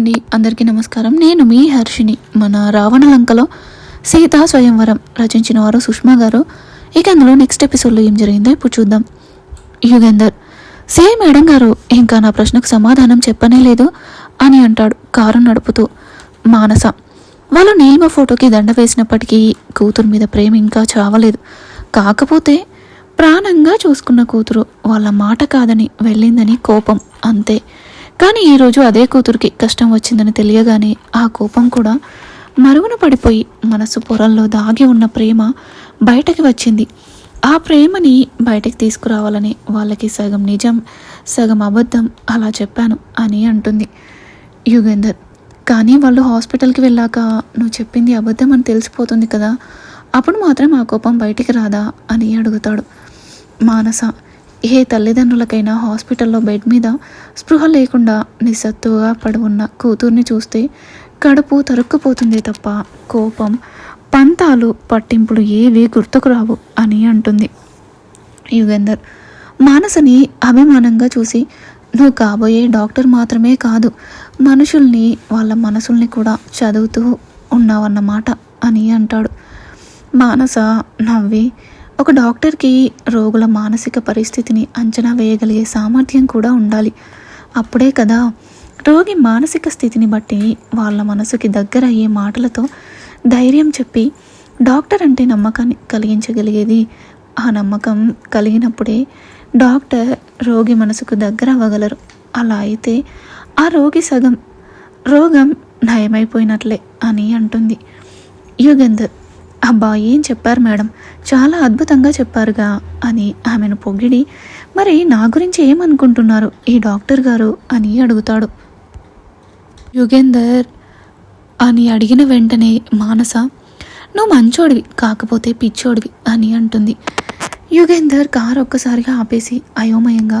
అండి. అందరికీ నమస్కారం. నేను మీ హర్షిని మన రావణ లంకలో సీతా స్వయంవరం రచించిన వారు సుష్మా గారు. ఇక అందులో నెక్స్ట్ ఎపిసోడ్లో ఏం జరిగిందో ఇప్పుడు చూద్దాం. యుగేందర్ సే మేడం గారు ఇంకా నా ప్రశ్నకు సమాధానం చెప్పనే లేదు అని అంటాడు కారు నడుపుతూ మానస. వాళ్ళు నీలిమ ఫోటోకి దండ వేసినప్పటికీ కూతురు మీద ప్రేమ ఇంకా చావలేదు. కాకపోతే ప్రాణంగా చూసుకున్న కూతురు వాళ్ళ మాట కాదని వెళ్ళిందని కోపం అంతే. కానీ ఈరోజు అదే కూతురికి కష్టం వచ్చిందని తెలియగానే ఆ కోపం కూడా మరుగున పడిపోయి మనసు పొరల్లో దాగి ఉన్న ప్రేమ బయటకి వచ్చింది. ఆ ప్రేమని బయటకు తీసుకురావాలని వాళ్ళకి సగం నిజం సగం అబద్ధం అలా చెప్పాను అని అంటుంది. యుగేందర్ కానీ వాళ్ళు హాస్పిటల్కి వెళ్ళాక నువ్వు చెప్పింది అబద్ధం అని తెలిసిపోతుంది కదా అప్పుడు మాత్రం ఆ కోపం బయటికి రాదా అని అడుగుతాడు. మానస ఏ తల్లిదండ్రులకైనా హాస్పిటల్లో బెడ్ మీద స్పృహ లేకుండా నిస్సత్తుగా పడి ఉన్న కూతుర్ని చూస్తే కడుపు తరుక్కుపోతుంది తప్ప కోపం పంతాలు పట్టింపులు ఏవి గుర్తుకు రావు అని అంటుంది. యుగేందర్ మానసని అభిమానంగా చూసి నువ్వు కాబోయే డాక్టర్ మాత్రమే కాదు మనుషుల్ని వాళ్ళ మనసుల్ని కూడా చదువుతూ ఉన్నావన్నమాట అని అంటాడు. మానస నవ్వి ఒక డాక్టర్కి రోగుల మానసిక పరిస్థితిని అంచనా వేయగలిగే సామర్థ్యం కూడా ఉండాలి. అప్పుడే కదా రోగి మానసిక స్థితిని బట్టి వాళ్ళ మనసుకి దగ్గర అయ్యే మాటలతో ధైర్యం చెప్పి డాక్టర్ అంటే నమ్మకాన్ని కలిగించగలిగేది. ఆ నమ్మకం కలిగినప్పుడే డాక్టర్ రోగి మనసుకు దగ్గర అవ్వగలరు అలా అయితే ఆ రోగి సగం రోగం నయమైపోయినట్లే అని అంటుంది యుగంధర్. అబ్బా ఏం చెప్పారు మేడం? చాలా అద్భుతంగా చెప్పారుగా అని ఆమెను పొగిడి మరి నా గురించి ఏమనుకుంటున్నారు ఈ డాక్టర్ గారు? అని అడుగుతాడు. యుగేందర్ అని అడిగిన వెంటనే మానస నువ్వు మంచోడివి కాకపోతే పిచ్చోడివి అని అంటుంది. యుగేందర్ కారు ఒక్కసారిగా ఆపేసి అయోమయంగా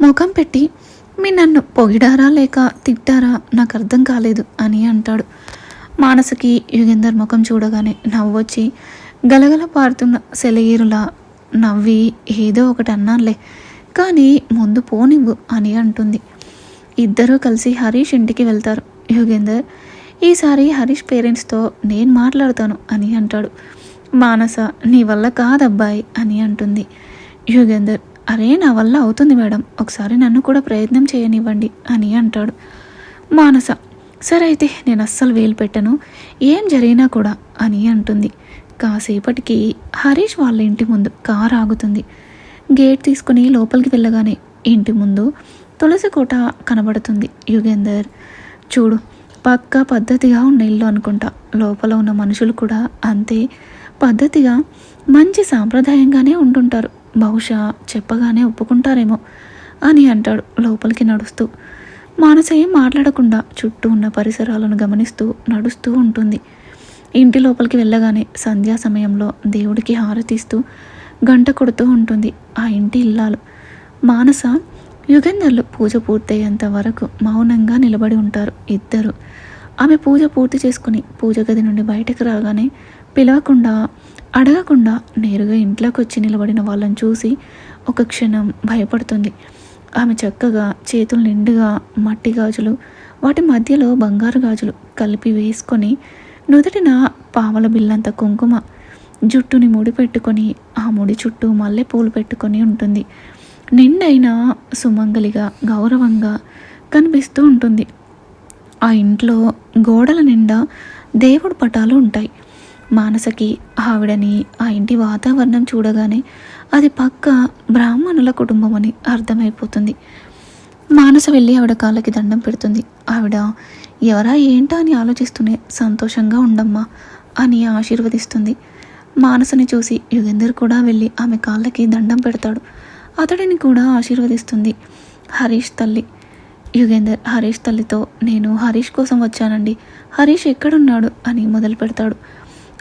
ముఖం పెట్టి మీ నన్ను పొగిడారా లేక తిట్టారా? నాకు అర్థం కాలేదు అని అంటాడు. మానసకి యుగేందర్ ముఖం చూడగానే నవ్వొచ్చి గలగల పారుతున్న సెలయేరులా నవ్వి ఏదో ఒకటి అన్నానులే. కానీ ముందు పోనివ్వు అని అంటుంది. ఇద్దరూ కలిసి హరీష్ ఇంటికి వెళ్తారు. యుగేందర్ ఈసారి హరీష్ పేరెంట్స్తో నేను మాట్లాడతాను అని అంటాడు. మానస నీ వల్ల కాదబ్బాయి అని అంటుంది. యుగేందర్ అరే నా వల్ల అవుతుంది మేడం. ఒకసారి నన్ను కూడా ప్రయత్నం చేయనివ్వండి అని అంటాడు. మానస సరే అయితే నేను అస్సలు వేలు పెట్టను. ఏం జరిగినా కూడా అని అంటుంది. కాసేపటికి హరీష్ వాళ్ళ ఇంటి ముందు కారు ఆగుతుంది. గేట్ తీసుకుని లోపలికి వెళ్ళగానే ఇంటి ముందు తులసి కోట కనబడుతుంది యుగేందర్. చూడు పక్కా పద్ధతిగా ఉన్న ఇల్లు అనుకుంటా. లోపల ఉన్న మనుషులు కూడా అంతే. పద్ధతిగా మంచి సాంప్రదాయంగానే ఉంటుంటారు బహుశా చెప్పగానే ఒప్పుకుంటారేమో అని అంటాడు లోపలికి నడుస్తూ. మానస ఏం మాట్లాడకుండా చుట్టూ ఉన్న పరిసరాలను గమనిస్తూ నడుస్తూ ఉంటుంది. ఇంటి లోపలికి వెళ్ళగానే సంధ్యా సమయంలో దేవుడికి హారతిస్తూ గంట కొడుతూ ఉంటుంది ఆ ఇంటి ఇల్లాలు. మానస యుగంధర్లు పూజ పూర్తయ్యేంత వరకు మౌనంగా నిలబడి ఉంటారు ఇద్దరు. ఆమె పూజ పూర్తి చేసుకుని పూజ గది నుండి బయటకు రాగానే పిలవకుండా అడగకుండా నేరుగా ఇంట్లోకి వచ్చి నిలబడిన వాళ్ళని చూసి ఒక క్షణం భయపడుతుంది. ఆమె చక్కగా చేతులు నిండుగా మట్టి గాజులు వాటి మధ్యలో బంగారు గాజులు కలిపి వేసుకొని నుదుటిన పావల బిల్లంత కుంకుమ జుట్టుని ముడి పెట్టుకొని ఆ ముడి చుట్టూ మల్లె పూలు పెట్టుకొని ఉంటుంది. నిండైన సుమంగలిగా గౌరవంగా కనిపిస్తూ ఉంటుంది. ఆ ఇంట్లో గోడల నిండా దేవుడు పటాలు ఉంటాయి. మానసకి ఆవిడని ఆ ఇంటి వాతావరణం చూడగానే అది పక్క బ్రాహ్మణుల కుటుంబం అని అర్థమైపోతుంది. మానస వెళ్ళి ఆవిడ కాళ్ళకి దండం పెడుతుంది. ఆవిడ ఎవరా ఏంటా అని ఆలోచిస్తూనే సంతోషంగా ఉండమ్మా అని ఆశీర్వదిస్తుంది. మానసని చూసి యుగేందర్ కూడా వెళ్ళి ఆమె కాళ్ళకి దండం పెడతాడు. అతడిని కూడా ఆశీర్వదిస్తుంది. హరీష్ తల్లి యుగేందర్ హరీష్ తల్లితో నేను హరీష్ కోసం వచ్చానండి. హరీష్ ఎక్కడున్నాడు? అని మొదలు పెడతాడు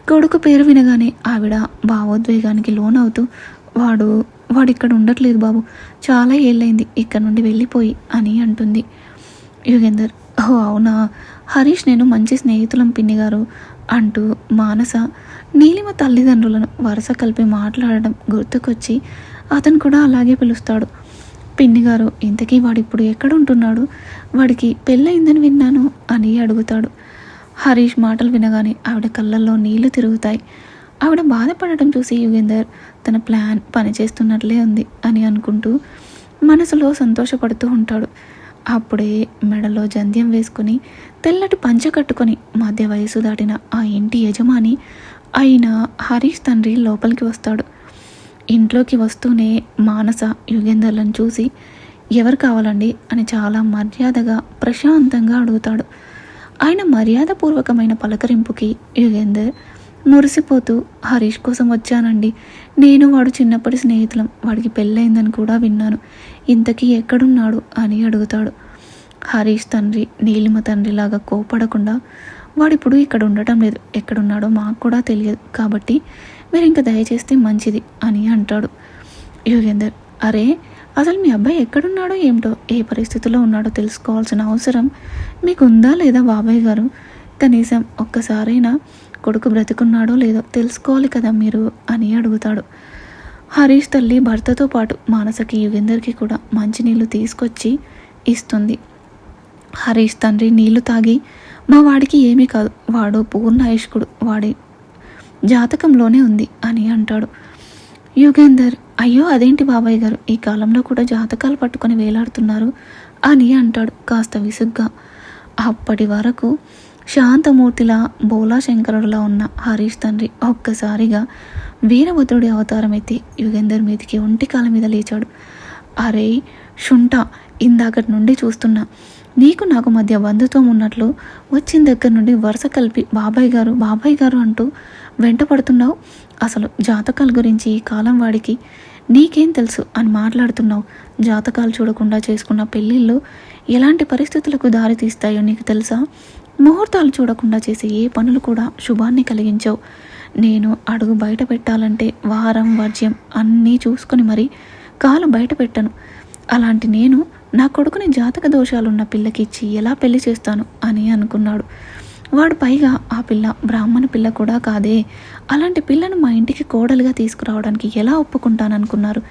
కొడుకు పేరు వినగానే ఆవిడ భావోద్వేగానికి లోనవుతూ వాడు వాడు ఇక్కడ ఉండట్లేదు బాబు. చాలా ఏళ్ళైంది ఇక్కడ నుండి వెళ్ళిపోయి అని అంటుంది. యుగేందర్ ఓ అవునా? హరీష్ నేను మంచి స్నేహితులం పిన్ని గారు అంటూ మానస నీలిమ తల్లిదండ్రులను వరుస కలిపి మాట్లాడడం గుర్తుకొచ్చి అతను కూడా అలాగే పిలుస్తాడు. పిన్ని గారు ఇంతకీ వాడిప్పుడు ఎక్కడ ఉంటున్నాడు? వాడికి పెళ్ళయిందని విన్నాను అని అడుగుతాడు. హరీష్ మాటలు వినగానే ఆవిడ కళ్ళల్లో నీళ్ళు తిరుగుతాయి. ఆవిడ బాధపడటం చూసి యుగేందర్ తన ప్లాన్ పనిచేస్తున్నట్లే ఉంది అని అనుకుంటూ మనసులో సంతోషపడుతూ ఉంటాడు. అప్పుడే మెడలో జంధ్యం వేసుకుని తెల్లటి పంచ కట్టుకొని మధ్య వయసు దాటిన ఆ ఇంటి యజమాని అయిన హరీష్ తండ్రి లోపలికి వస్తాడు. ఇంట్లోకి వస్తూనే మానస యుగేందర్లను చూసి ఎవరు కావాలండి? అని చాలా మర్యాదగా ప్రశాంతంగా అడుగుతాడు. ఆయన మర్యాదపూర్వకమైన పలకరింపుకి యుగేందర్ మురిసిపోతూ హరీష్ కోసం వచ్చానండి. నేను వాడు చిన్నప్పటి స్నేహితులం. వాడికి పెళ్ళయిందని కూడా విన్నాను. ఇంతకీ ఎక్కడున్నాడు అని అడుగుతాడు. హరీష్ తండ్రి నీలిమ తండ్రిలాగా కోపడకుండా వాడిప్పుడు ఇక్కడ ఉండటం లేదు. ఎక్కడున్నాడో మాకు కూడా తెలియదు. కాబట్టి మీరు ఇంకా దయచేస్తే మంచిది అని అంటాడు. యోగేందర్ అరే అసలు మీ అబ్బాయి ఎక్కడున్నాడో ఏమిటో ఏ పరిస్థితిలో ఉన్నాడో తెలుసుకోవాల్సిన అవసరం మీకు ఉందా లేదా బాబాయ్ గారు? కనీసం ఒక్కసారైనా కొడుకు బ్రతుకున్నాడో లేదో తెలుసుకోవాలి కదా మీరు అని అడుగుతాడు. హరీష్ తల్లి భర్తతో పాటు మానసకి యుగేందర్కి కూడా మంచినీళ్ళు తీసుకొచ్చి ఇస్తుంది. హరీష్ తండ్రి నీళ్ళు తాగి మా వాడికి ఏమీ కాదు వాడు పూర్ణ ఆయుష్కుడు వాడి జాతకంలోనే ఉంది అని అంటాడు. యుగేందర్ అయ్యో అదేంటి బాబాయ్ గారు? ఈ కాలంలో కూడా జాతకాలు పట్టుకొని వేలాడుతున్నారు అని అంటాడు కాస్త విసుగ్గా. అప్పటి వరకు శాంతమూర్తిలా బోలా శంకరుడిలా ఉన్న హరీష్ తండ్రి ఒక్కసారిగా వీరభద్రుడి అవతారం ఎత్తి యుగేందర్ మీదికి ఒంటి కాళ్ళ మీద లేచాడు. అరే షుంట ఇందాకటి నుండి చూస్తున్నా. నీకు నాకు మధ్య బంధుత్వం ఉన్నట్లు వచ్చిన దగ్గర నుండి వరుస కలిపి బాబాయ్ గారు బాబాయ్ గారు అంటూ వెంట పడుతున్నావు? అసలు జాతకాల గురించి కాలం వాడికి నీకేం తెలుసు అని మాట్లాడుతున్నావు. జాతకాలు చూడకుండా చేసుకున్న పెళ్ళిళ్ళు ఎలాంటి పరిస్థితులకు దారి తీస్తాయో నీకు తెలుసా? ముహూర్తాలు చూడకుండా చేసే ఏ పనులు కూడా శుభాన్ని కలిగించవు. నేను అడుగు బయట పెట్టాలంటే వారం వర్జ్యం అన్నీ చూసుకొని మరి కాలు బయట పెట్టను. అలాంటి నేను నా కొడుకుని జాతక దోషాలున్న పిల్లకిచ్చి ఎలా పెళ్ళి చేస్తాను అని అనుకున్నాడు. వాడు పైగా ఆ పిల్ల బ్రాహ్మణ పిల్ల కూడా కాదే. అలాంటి పిల్లను మా ఇంటికి కోడలుగా తీసుకురావడానికి ఎలా ఒప్పుకుంటాననుకున్నారు?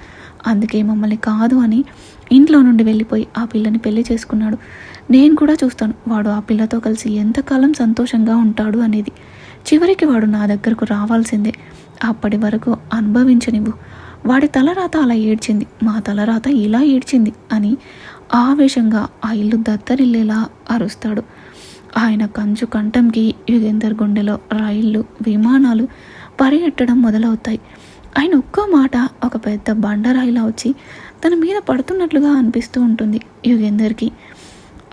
అందుకే మమ్మల్ని కాదు అని ఇంట్లో నుండి వెళ్ళిపోయి ఆ పిల్లని పెళ్ళి చేసుకున్నాడు. నేను కూడా చూస్తాను వాడు ఆ పిల్లతో కలిసి ఎంతకాలం సంతోషంగా ఉంటాడు అనేది. చివరికి వాడు నా దగ్గరకు రావాల్సిందే. అప్పటి వరకు అనుభవించనివ్వు. వాడి తలరాత అలా ఏడ్చింది. మా తలరాత ఇలా ఏడ్చింది అని ఆవేశంగా ఆ ఇల్లు దత్తరిల్లేలా అరుస్తాడు. ఆయన కంచు కంఠంకి యుగేందర్ గుండెలో రైళ్ళు విమానాలు పరిగెట్టడం మొదలవుతాయి. ఆయన ఒక్క మాట ఒక పెద్ద బండరాయిలా వచ్చి తన మీద పడుతున్నట్లుగా అనిపిస్తూ ఉంటుంది యుగేందర్కి.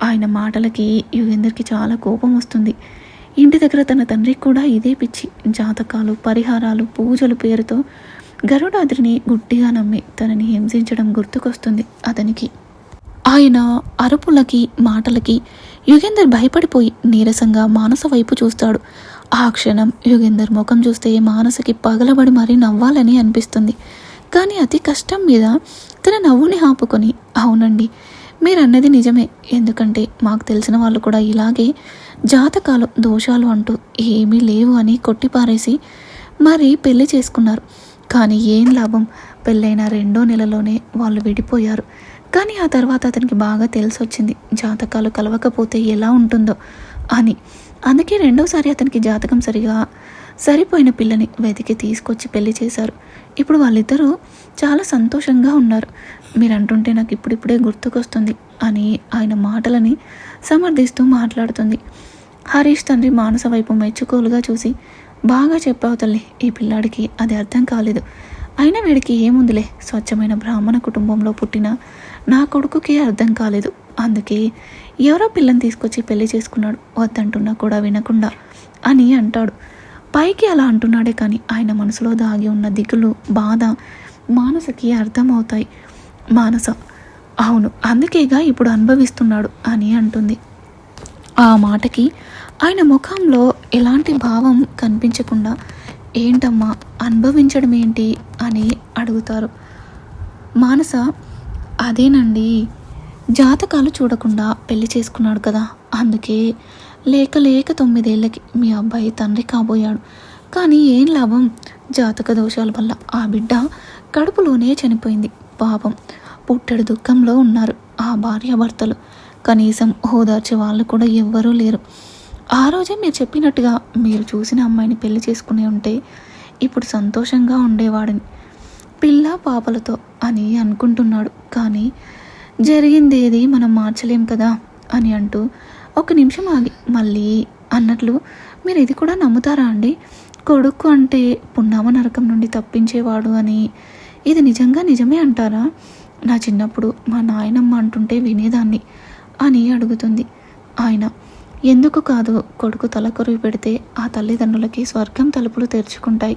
ఆయన మాటలకి యుగేందర్కి చాలా కోపం వస్తుంది. ఇంటి దగ్గర తన తండ్రికి కూడా ఇదే పిచ్చి. జాతకాలు పరిహారాలు పూజలు పేరుతో గరుడాద్రిని గుడ్డిగా నమ్మి తనని హింసించడం గుర్తుకొస్తుంది అతనికి. ఆయన అరుపులకి మాటలకి యుగేందర్ భయపడిపోయి నీరసంగా మానస వైపు చూస్తాడు. ఆ క్షణం యుగేందర్ ముఖం చూస్తే మానసకి పగలబడి మరీ నవ్వాలని అనిపిస్తుంది. కానీ అతి కష్టం మీద తన నవ్వుని ఆపుకొని అవునండి మీరు అన్నది నిజమే. ఎందుకంటే మాకు తెలిసిన వాళ్ళు కూడా ఇలాగే జాతకాలు దోషాలు అంటూ ఏమీ లేవు అని కొట్టిపారేసి మరి పెళ్ళి చేసుకున్నారు. కానీ ఏం లాభం? పెళ్ళైన రెండో నెలలోనే వాళ్ళు విడిపోయారు. కానీ ఆ తర్వాత అతనికి బాగా తెలిసి వచ్చింది జాతకాలు కలవకపోతే ఎలా ఉంటుందో అని. అందుకే రెండోసారి అతనికి జాతకం సరిగా సరిపోయిన పిల్లని వెతికి తీసుకొచ్చి పెళ్ళి చేశారు. ఇప్పుడు వాళ్ళిద్దరూ చాలా సంతోషంగా ఉన్నారు. మీరు అంటుంటే నాకు ఇప్పుడిప్పుడే గుర్తుకొస్తుంది అని ఆయన మాటలని సమర్థిస్తూ మాట్లాడుతుంది. హరీష్ తండ్రి మానస వైపు మెచ్చుకోలుగా చూసి బాగా చెప్పావు తల్లి ఈ పిల్లాడికి అది అర్థం కాలేదు. అయినా వీడికి ఏముందిలే? స్వచ్ఛమైన బ్రాహ్మణ కుటుంబంలో పుట్టిన నా కొడుకుకి అర్థం కాలేదు. అందుకే ఎవరో పిల్లని తీసుకొచ్చి పెళ్ళి చేసుకున్నాడు. వద్దంటున్నా కూడా వినకుండా అని అంటాడు. పైకి అలా అంటున్నాడే కానీ ఆయన మనసులో దాగి ఉన్న దిగులు బాధ మానసకి అర్థమవుతాయి. మానస అవును అందుకేగా ఇప్పుడు అనుభవిస్తున్నాడు అని అంటుంది. ఆ మాటకి ఆయన ముఖంలో ఎలాంటి భావం కనిపించకుండా ఏంటమ్మా అనుభవించడం ఏంటి అని అడుగుతారు. మానస అదేనండి. జాతకాలు చూడకుండా పెళ్ళి చేసుకున్నాడు కదా. అందుకే లేక లేక తొమ్మిదేళ్ళకి మీ అబ్బాయి తండ్రి కాబోయాడు. కానీ ఏం లాభం? జాతక దోషాల వల్ల ఆ బిడ్డ కడుపులోనే చనిపోయింది. పాపం పుట్టెడు దుఃఖంలో ఉన్నారు ఆ భార్యాభర్తలు. కనీసం హోదార్చే వాళ్ళు కూడా ఎవ్వరూ లేరు. ఆ రోజే మీరు చెప్పినట్టుగా మీరు చూసిన అమ్మాయిని పెళ్ళి చేసుకునే ఉంటే ఇప్పుడు సంతోషంగా ఉండేవాడిని. పిల్ల పాపలతో అని అనుకుంటున్నాడు. కానీ జరిగింది ఏది మనం మార్చలేం కదా అని అంటూ ఒక నిమిషం ఆగి మళ్ళీ అన్నట్లు మీరు ఇది కూడా నమ్ముతారా అండి? కొడుకు అంటే పున్నామ నరకం నుండి తప్పించేవాడు అని. ఇది నిజంగా నిజమే అంటారా? నా చిన్నప్పుడు మా నాయనమ్మ అంటుంటే వినేదాన్ని అని అడుగుతుంది ఆయన. ఎందుకు కాదు కొడుకు తల పెడితే ఆ తల్లిదండ్రులకి స్వర్గం తలుపులు తెరుచుకుంటాయి.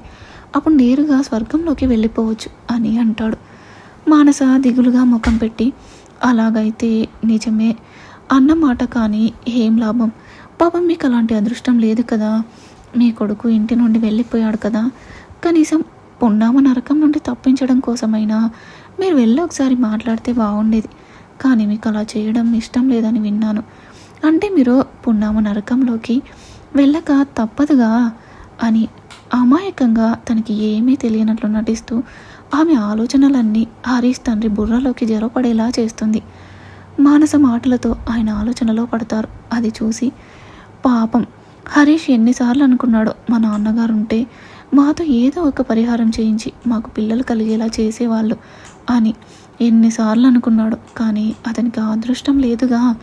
అప్పుడు నేరుగా స్వర్గంలోకి వెళ్ళిపోవచ్చు అని అంటాడు. మానస దిగులుగా ముఖం పెట్టి అలాగైతే నిజమే. అన్నమాట కానీ ఏం లాభం? పాపం మీకు అలాంటి అదృష్టం లేదు కదా. మీ కొడుకు ఇంటి నుండి వెళ్ళిపోయాడు కదా. కనీసం పున్నామ నరకం నుండి తప్పించడం కోసమైనా మీరు వెళ్ళి ఒకసారి మాట్లాడితే బాగుండేది. కానీ మీకు అలా చేయడం ఇష్టం లేదని విన్నాను. అంటే మీరు పున్నామ నరకంలోకి వెళ్ళక తప్పదుగా? అని అమాయకంగా తనకి ఏమీ తెలియనట్లు నటిస్తూ ఆమె ఆలోచనలన్నీ హరీష్ తండ్రి బుర్రలోకి జరపడేలా చేస్తుంది. మానస మాటలతో ఆయన ఆలోచనలో పడతారు. అది చూసి పాపం. హరీష్ ఎన్నిసార్లు అనుకున్నాడో మా నాన్నగారు ఉంటే మాతో ఏదో ఒక పరిహారం చేయించి మాకు పిల్లలు కలిగేలా చేసేవాళ్ళు అని ఎన్నిసార్లు అనుకున్నాడు. కానీ అతనికి అదృష్టం లేదుగా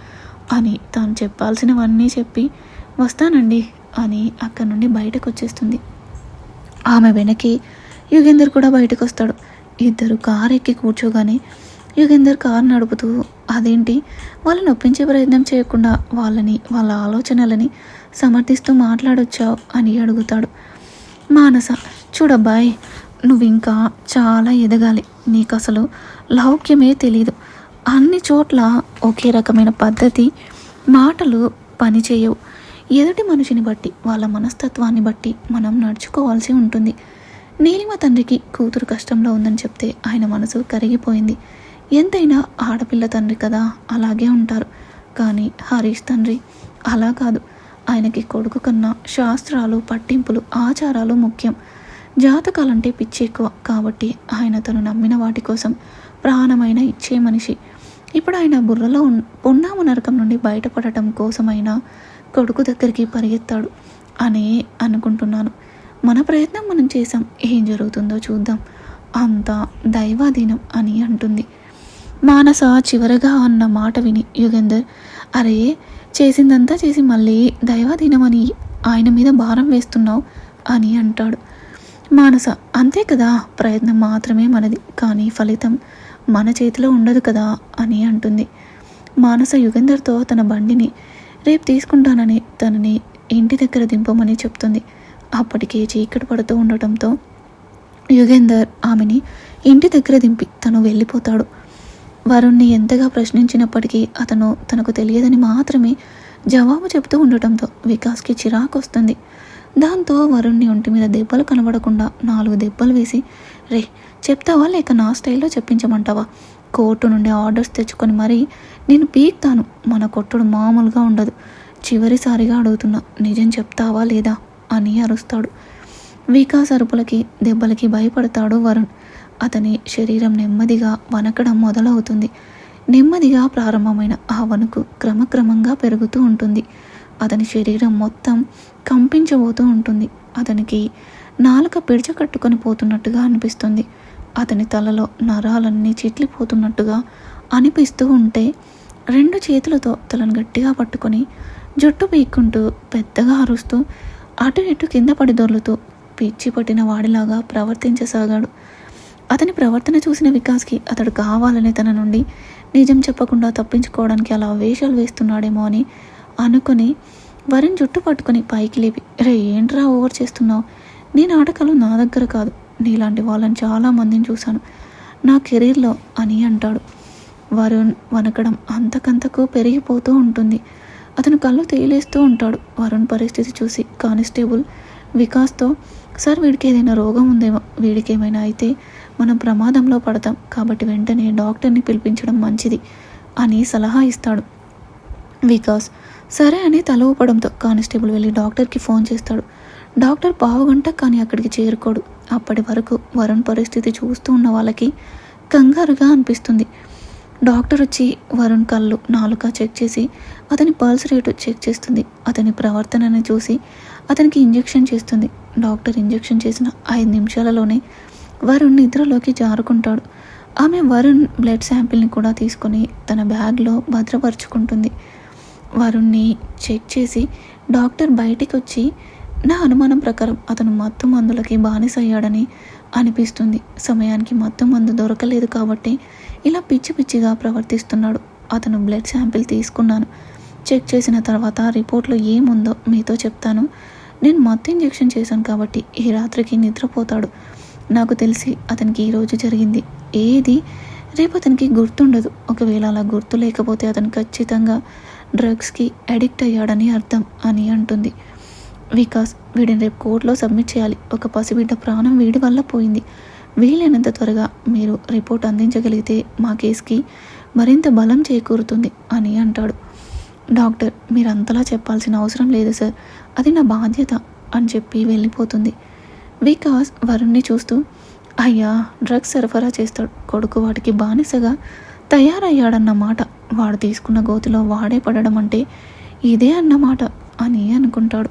అని తాను చెప్పాల్సినవన్నీ చెప్పి వస్తానండి అని అక్కడి నుండి బయటకు వచ్చేస్తుంది ఆమె వెనక్కి యుగేందర్ కూడా బయటకు వస్తాడు ఇద్దరు కారు ఎక్కి కూర్చోగానే యుగేందర్ కారు నడుపుతూ అదేంటి? వాళ్ళని ఒప్పించే ప్రయత్నం చేయకుండా వాళ్ళని వాళ్ళ ఆలోచనలని సమర్థిస్తూ మాట్లాడొచ్చావు? అని అడుగుతాడు. మానస చూడబ్బాయ్ నువ్వు ఇంకా చాలా ఎదగాలి. నీకు అసలు లౌక్యమే తెలియదు అన్ని చోట్ల ఒకే రకమైన పద్ధతి మాటలు పనిచేయవు. ఎదుటి మనిషిని బట్టి వాళ్ళ మనస్తత్వాన్ని బట్టి మనం నడుచుకోవాల్సి ఉంటుంది. నీలిమ తండ్రికి కూతురు కష్టంలో ఉందని చెప్తే ఆయన మనసు కరిగిపోయింది. ఎంతైనా ఆడపిల్ల తండ్రి కదా అలాగే ఉంటారు. కానీ హరీష్ తండ్రి అలా కాదు. ఆయనకి కొడుకు కన్నా శాస్త్రాలు పట్టింపులు ఆచారాలు ముఖ్యం. జాతకాలంటే పిచ్చి ఎక్కువ. కాబట్టి ఆయన తను నమ్మిన వాటి కోసం ప్రాణమైన ఇచ్చే మనిషి. ఇప్పుడు ఆయన బుర్రలో పొన్నామ నరకం నుండి బయటపడటం కోసమైనా కొడుకు దగ్గరికి పరిగెత్తాడు. అనే అనుకుంటున్నాను. మన ప్రయత్నం మనం చేసాం ఏం జరుగుతుందో చూద్దాం. అంతా దైవాధీనం అని అంటుంది. మానస చివరగా అన్న మాట విని యుగేందర్ అరే చేసిందంతా చేసి మళ్ళీ దైవాధీనం అని ఆయన మీద భారం వేస్తున్నావు అని అంటాడు. మానస అంతే కదా ప్రయత్నం మాత్రమే మనది కానీ ఫలితం మన చేతిలో ఉండదు కదా అని అంటుంది. మానస యుగేందర్తో తన బండిని రేపు తీసుకుంటానని తనని ఇంటి దగ్గర దింపమని చెప్తుంది. అప్పటికే చీకటి పడుతూ ఉండటంతో యుగేందర్ ఆమెని ఇంటి దగ్గర దింపి తను వెళ్ళిపోతాడు. వరుణ్ణి ఎంతగా ప్రశ్నించినప్పటికీ అతను తనకు తెలియదని మాత్రమే జవాబు చెబుతూ ఉండటంతో వికాస్కి చిరాకు వస్తుంది దాంతో వరుణ్ణి ఒంటి మీద దెబ్బలు కనబడకుండా నాలుగు దెబ్బలు వేసి రే చెప్తావా? లేక నా స్టైల్లో చెప్పించమంటావా? కోర్టు నుండి ఆర్డర్స్ తెచ్చుకొని మరీ నేను పీక్తాను. మన కొట్టుడు మామూలుగా ఉండదు. చివరిసారిగా అడుగుతున్నా నిజం చెప్తావా లేదా? అని అరుస్తాడు. వికాస్ అరుపులకి దెబ్బలకి భయపడతాడు వరుణ్. అతని శరీరం నెమ్మదిగా వనకడం మొదలవుతుంది. నెమ్మదిగా ప్రారంభమైన ఆ వణుకు క్రమక్రమంగా పెరుగుతూ ఉంటుంది. అతని శరీరం మొత్తం కంపించబోతూ ఉంటుంది. అతనికి నాలుక పిడిచకట్టుకొని పోతున్నట్టుగా అనిపిస్తుంది. అతని తలలో నరాలన్నీ చిట్లిపోతున్నట్టుగా అనిపిస్తూ ఉంటే రెండు చేతులతో తలను గట్టిగా పట్టుకొని జుట్టు పీక్కుంటూ పెద్దగా అరుస్తూ అటు ఇటు కింద పడి దొర్లుతూ పిచ్చి పట్టిన వాడిలాగా ప్రవర్తించసాగాడు. అతని ప్రవర్తన చూసిన వికాస్కి అతడు కావాలని తన నుండి నిజం చెప్పకుండా తప్పించుకోవడానికి అలా వేషాలు వేస్తున్నాడేమో అని అనుకుని వరిని జుట్టు పట్టుకుని పైకి లేపి రే ఏంట్రా ఓవర్ చేస్తున్నావు? నీ నాటకాలు నా దగ్గర కాదు. నీలాంటి వాళ్ళని చాలామందిని చూశాను. నా కెరీర్లో అని అంటాడు. వరుణ్ వనకడం అంతకంతకు పెరిగిపోతూ ఉంటుంది. అతను కళ్ళు తేలేస్తూ ఉంటాడు. వరుణ్ పరిస్థితి చూసి కానిస్టేబుల్ వికాస్తో సార్ వీడికి ఏదైనా రోగం ఉందేమో వీడికి ఏమైనా అయితే మనం ప్రమాదంలో పడతాం. కాబట్టి వెంటనే డాక్టర్ని పిలిపించడం మంచిది అని సలహా ఇస్తాడు. వికాస్ సరే అని తల ఊపడంతో కానిస్టేబుల్ వెళ్ళి డాక్టర్కి ఫోన్ చేస్తాడు. డాక్టర్ పావుగంట కానీ అక్కడికి చేరుకోడు. అప్పటి వరకు వరుణ్ పరిస్థితి చూస్తూ ఉన్న వాళ్ళకి కంగారుగా అనిపిస్తుంది. డాక్టర్ వచ్చి వరుణ్ కళ్ళు నాలుక చెక్ చేసి అతని పల్స్ రేటు చెక్ చేస్తుంది. అతని ప్రవర్తనని చూసి అతనికి ఇంజెక్షన్ చేస్తుంది. డాక్టర్ ఇంజెక్షన్ చేసిన ఐదు నిమిషాలలోనే వరుణ్ నిద్రలోకి జారుకుంటాడు. ఆమె వరుణ్ బ్లడ్ శాంపిల్ని కూడా తీసుకొని తన బ్యాగ్లో భద్రపరుచుకుంటుంది. వరుణ్ణి చెక్ చేసి డాక్టర్ బయటికి వచ్చి నా అనుమానం ప్రకారం అతను మత్తు మందులకి బానిస అయ్యాడని అనిపిస్తుంది. సమయానికి మత్తు మందు దొరకలేదు కాబట్టి ఇలా పిచ్చి పిచ్చిగా ప్రవర్తిస్తున్నాడు. అతను బ్లడ్ శాంపిల్ తీసుకున్నాను. చెక్ చేసిన తర్వాత రిపోర్ట్లో ఏముందో మీతో చెప్తాను. నేను మత్తు ఇంజెక్షన్ చేశాను కాబట్టి ఈ రాత్రికి నిద్రపోతాడు. నాకు తెలిసి అతనికి ఈరోజు జరిగింది. ఏది? రేపు అతనికి గుర్తుండదు. ఒకవేళ అలా గుర్తు లేకపోతే అతను ఖచ్చితంగా డ్రగ్స్కి అడిక్ట్ అయ్యాడని అర్థం అని అంటుంది. వికాస్ వీడిని రేపు కోర్టులో సబ్మిట్ చేయాలి. ఒక పసిబిడ్డ ప్రాణం వీడి వల్ల పోయింది. వీలైనంత త్వరగా మీరు రిపోర్ట్ అందించగలిగితే మా కేసుకి మరింత బలం చేకూరుతుంది అని అంటాడు. డాక్టర్ మీరు అంతలా చెప్పాల్సిన అవసరం లేదు సార్. అది నా బాధ్యత అని చెప్పి వెళ్ళిపోతుంది. వికాస్ వరుణ్ణి చూస్తూ అయ్యా డ్రగ్స్ సరఫరా చేస్తాడు. కొడుకు వాటికి బానిసగా తయారయ్యాడన్నమాట వాడు తీసుకున్న గోతిలో వాడే పడడం అంటే ఇదే అన్నమాట అని అనుకుంటాడు.